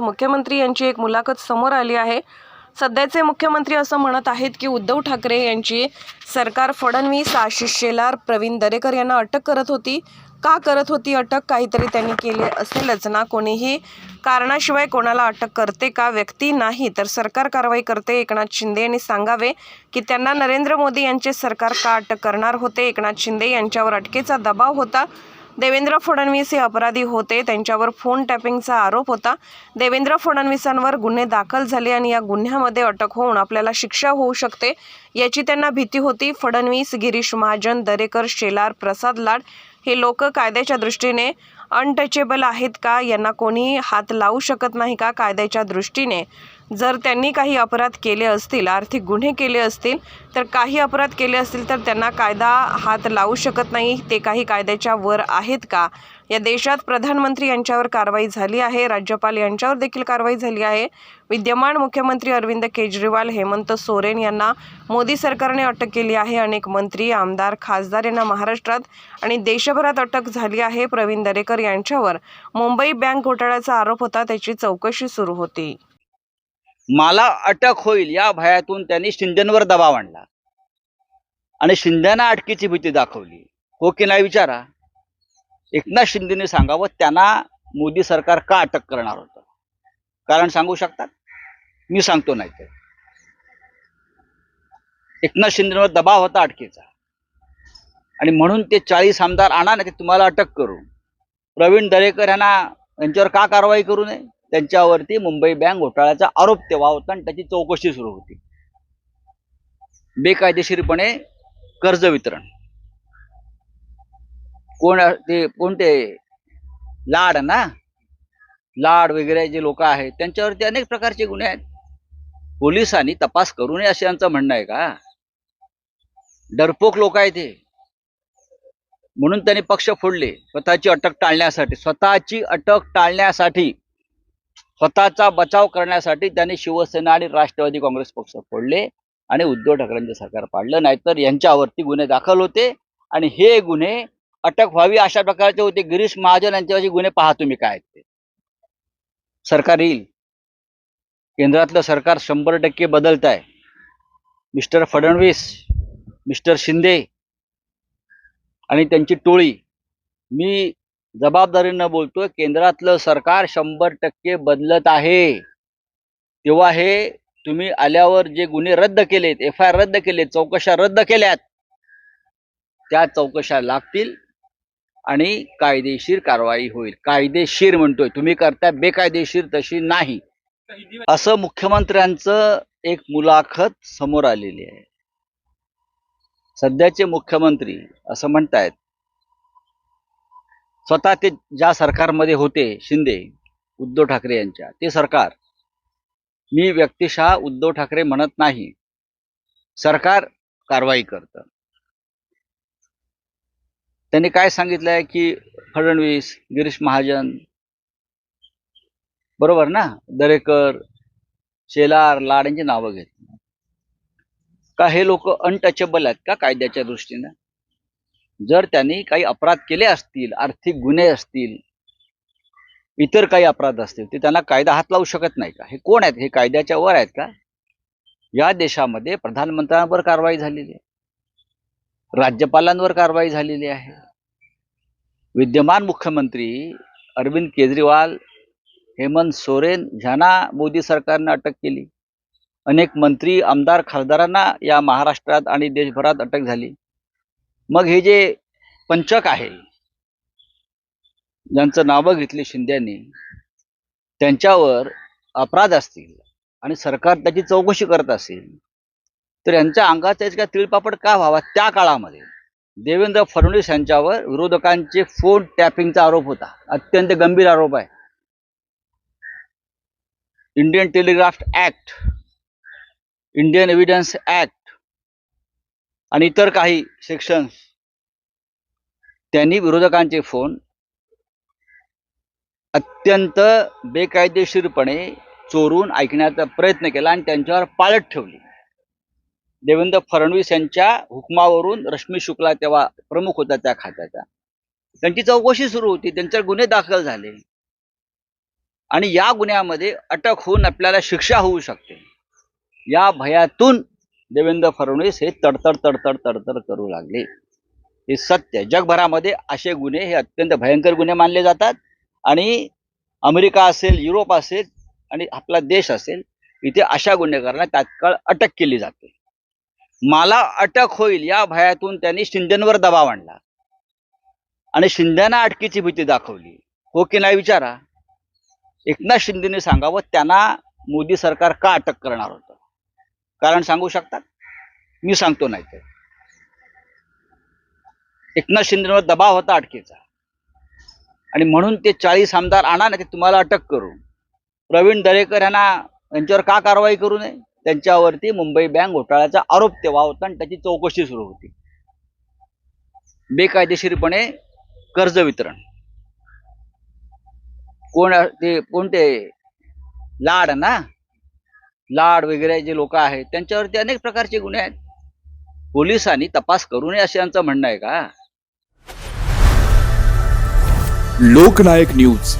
मुख्यमंत्री यांची एक मुलाखत समोर आली आहे. सध्याचे मुख्यमंत्री असं म्हणत आहेत की उद्धव ठाकरे यांची सरकार फडणवीस आशिष शेलार प्रवीण दरेकर यांना अटक करत होती. का करत होती अटक? काहीतरी त्यांनी केले असेलच ना. कोणीही कारणाशिवाय कोणाला अटक करते का? व्यक्ती नाही तर सरकार कारवाई करते. एकनाथ शिंदे यांनी सांगावे की त्यांना नरेंद्र मोदी यांचे सरकार का अटक करणार होते? एकनाथ शिंदे यांच्यावर अटकेचा दबाव होता. देवेंद्र फडणवीस हे अपराधी होते. त्यांच्यावर फोन टॅपिंगचा आरोप होता. देवेंद्र फडणवीसांवर गुन्हे दाखल झाले आणि या गुन्ह्यामध्ये अटक होऊन आपल्याला शिक्षा होऊ शकते याची त्यांना भीती होती. फडणवीस गिरीश महाजन दरेकर शेलार प्रसाद लाड हे लोक कायद्याच्या दृष्टीने अनटचेबल आहेत का? यांना कोणी हात लावू शकत नाही का? कायद्याच्या दृष्टीने जर त्यांनी काही अपराध केले असतील आर्थिक गुन्हे केले असतील तर काही अपराध केले असतील तर त्यांना कायदा हात लावू शकत नाही. ते काही कायद्याच्या वर आहेत का? या देशात प्रधानमंत्री यांच्यावर कारवाई झाली आहे. राज्यपाल यांच्यावर देखील कारवाई झाली आहे. विद्यमान मुख्यमंत्री अरविंद केजरीवाल हेमंत सोरेन यांना मोदी सरकारने अटक केली आहे. अनेक मंत्री आमदार खासदार यांना महाराष्ट्रात आणि देशभरात अटक झाली आहे. प्रवीण दरेकर यांच्यावर मुंबई बँक घोटाळ्याचा आरोप होता. त्याची चौकशी सुरू होती. मला अटक होईल या भयातून त्यांनी शिंदेवर दबाव आणला. आणि शिंदेना अटकेची भीती दाखवली. हो की नाही विचारा? एकनाथ शिंदेने सांगावं त्यांना मोदी सरकार का अटक करणार होतं? कारण सांगू शकतात? मी सांगतो नाही ते एकनाथ शिंदेवर दबाव होता अटकेचा. आणि म्हणून ते चाळीस आमदार आणा ना ते तुम्हाला अटक करू. प्रवीण दरेकर यांना यांच्यावर का कारवाई करू नये? त्यांच्यावरती मुंबई बँक घोटाळ्याचा आरोप तेव्हा होता आणि त्याची चौकशी सुरू होती. बेकायदेशीरपणे कर्ज वितरण. कोण ते कोणते? लाड ना? लाड वगैरे जे लोक आहेत त्यांच्यावरती अनेक प्रकारचे गुन्हे आहेत. पोलिसांनी तपास करू नये असे यांचं म्हणणं आहे का? डरपोक लोक आहेत ते म्हणून त्यांनी पक्ष फोडले. स्वतःची अटक टाळण्यासाठी स्वतःची अटक टाळण्यासाठी स्वतःचा बचाव करण्यासाठी त्यांनी शिवसेना आणि राष्ट्रवादी काँग्रेस पक्ष फोडले आणि उद्धव ठाकरेंचे सरकार पाडलं. नाहीतर यांच्यावरती गुन्हे दाखल होते आणि हे गुन्हे अटक व्हावी अशा प्रकारचे होते. गिरीश महाजन यांच्यावरचे गुन्हे पहा तुम्ही काय ते. सरकार येईल. केंद्रातलं सरकार शंभर टक्के बदलत आहे मिस्टर फडणवीस मिस्टर शिंदे आणि त्यांची टोळी. मी जबाबदारीनं बोलतोय केंद्रातलं सरकार शंभर टक्के बदलत आहे. तेव्हा हे तुम्ही आल्यावर जे गुन्हे रद्द केलेत एफ आय आर रद्द केलेत चौकशा रद्द केल्यात त्या चौकशा लागतील आणि कायदेशीर कारवाई होईल. कायदेशीर म्हणतोय तुम्ही करताय बेकायदेशीर तशी नाही. असं मुख्यमंत्र्यांचं एक मुलाखत समोर आलेली आहे. सध्याचे मुख्यमंत्री असं म्हणतायत स्वतः ते ज्या सरकारमध्ये होते शिंदे उद्धव ठाकरे यांच्या ते सरकार. मी व्यक्तिशः उद्धव ठाकरे म्हणत नाही. सरकार कारवाई करतं. त्यांनी काय सांगितलंय की फडणवीस गिरीश महाजन? बरोबर ना? दरेकर शेलार लाड यांची नावं घेतली. का हे लोक अनटचेबल आहेत का कायद्याच्या दृष्टीनं? जर त्यांनी काही अपराध केले असतील आर्थिक गुन्हे असतील इतर काही अपराध असतील ते त्यांना कायदा हात लावू शकत नाही का? हे कोण आहेत? हे कायद्याच्या वर आहेत का? या देशामध्ये प्रधानमंत्र्यांवर कारवाई झालेली आहे. राज्यपालांवर कारवाई झालेली आहे. विद्यमान मुख्यमंत्री अरविंद केजरीवाल हेमंत सोरेन ह्यांना मोदी सरकारनं अटक केली. अनेक मंत्री आमदार खासदारांना या महाराष्ट्रात आणि देशभरात अटक झाली. मग हे जे पंचक आहे ज्यांचं नावं घेतली शिंद्यांनी त्यांच्यावर अपराध असतील आणि सरकार त्याची चौकशी करत असेल तर यांच्या अंगाचा इतका तिळपापड का व्हावा त्या काळामध्ये? देवेंद्र फडणवीस यांच्यावर विरोधकांचे फोन टॅपिंगचा आरोप होता. अत्यंत गंभीर आरोप आहे. Indian telegraph act Indian evidence act आणि इतर काही सेक्शन्स त्यांनी विरोधकांचे फोन अत्यंत बेकायदेशीरपणे चोरून ऐकण्याचा प्रयत्न केला आणि त्यांच्यावर पाळत ठेवली. देवेंद्र फडणवीस यांच्या हुकमावरून रश्मी शुक्ला तेव्हा प्रमुख होता त्या खात्याचा. त्यांची चौकशी सुरू होती त्यांच्यावर गुन्हे दाखल झाले. आणि या गुन्ह्यामध्ये अटक होऊन आपल्याला शिक्षा होऊ शकते. या भयातून देवेंद्र फडणवीस हे तडतड तडतड तडतड करू लागले. हे सत्य. जगभरामध्ये असे गुन्हे हे अत्यंत भयंकर गुन्हे मानले जातात. आणि अमेरिका असेल युरोप असेल आणि आपला देश असेल इथे अशा गुन्हेगारांना तात्काळ अटक केली जाते. मला अटक होईल या भयातून त्यांनी शिंदेवर दबाव आणला. आणि शिंद्यांना अटकेची भीती दाखवली. हो की नाही विचारा? एकनाथ शिंदेने सांगावं त्यांना मोदी सरकार का अटक करणार होतं? कारण सांगू शकतात मी सांगतो नाही तर. एकनाथ शिंदेवर दबाव होता अटकेचा आणि म्हणून ते चाळीस आमदार आणा ना ते तुम्हाला अटक करू. प्रवीण दरेकर यांना यांच्यावर का कारवाई करू नये? त्यांच्यावरती मुंबई बँक घोटाळ्याचा आरोप तेव्हा होता आणि त्याची चौकशी सुरू होती. बेकायदेशीरपणे कर्ज वितरण. कोण ते कोणते लाड ना? लाड वगैरे जे लोक आहेत त्यांच्यावरती अनेक प्रकारचे गुन्हे आहेत. पोलिसांनी तपास करू नये असं यांचं म्हणणं आहे का? लोकनायक न्यूज.